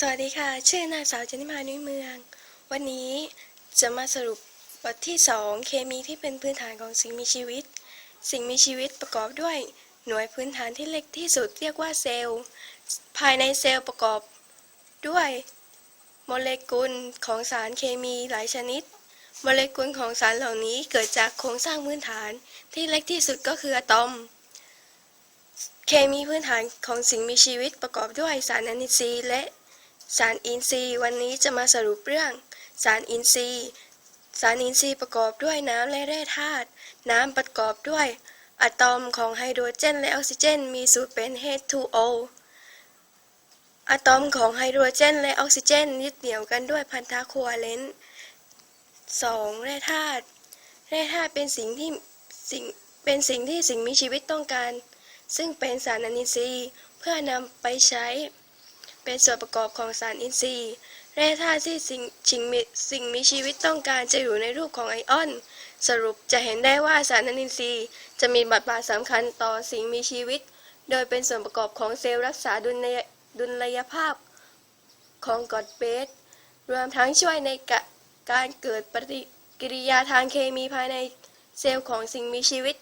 สวัสดีค่ะ ชื่อนางสาวจันทิมานุ้ยเมือง วันนี้จะมาสรุปบทที่ 2 เคมีที่เป็นพื้นฐานของสิ่งมีชีวิต สิ่งมีชีวิตประกอบด้วยหน่วยพื้นฐานที่เล็กที่สุดเรียกว่าเซลล์ ภายในเซลล์ประกอบด้วยโมเลกุลของสารเคมีหลายชนิด โมเลกุลของสารเหล่านี้เกิดจากโครงสร้างพื้นฐานที่เล็กที่สุดก็คืออะตอม เคมีพื้นฐานของสิ่งมีชีวิตประกอบด้วยสารอนินทรีและ สารอินทรีย์วันนี้จะมาสรุปเรื่อง สารอินทรีย์ สารอินทรีย์ประกอบด้วยน้ำและแร่ธาตุน้ำประกอบด้วยอะตอมของไฮโดรเจนและออกซิเจน มีสูตรเป็น H2O อะตอมของไฮโดรเจน และออกซิเจนยึดเหนี่ยวกันด้วยพันธะโควัเลนต์ 2. แร่ธาตุแร่ธาตุเป็นสิ่งที่สิ่งเป็นสิ่งที่สิ่งมีชีวิตต้องการ ซึ่งเป็นสารอนินทรีย์เพื่อนำไปใช้ เป็นส่วนประกอบของสารอินทรีย์แร่ธาตุที่สิ่งสิ่งมีสิ่งมีชีวิตต้องการจะอยู่ในรูปของไอออน สรุปจะเห็นได้ว่าสารอนินทรีย์ จะมีบทบาทสำคัญต่อสิ่งมีชีวิต โดยเป็นส่วนประกอบของเซลล์รักษาดุลยดุลยภาพของกรดเบสรวมทั้งช่วยในกการเกิดปฏิกิริยาทางเคมีภายในเซลล์ของสิ่งมีชีวิต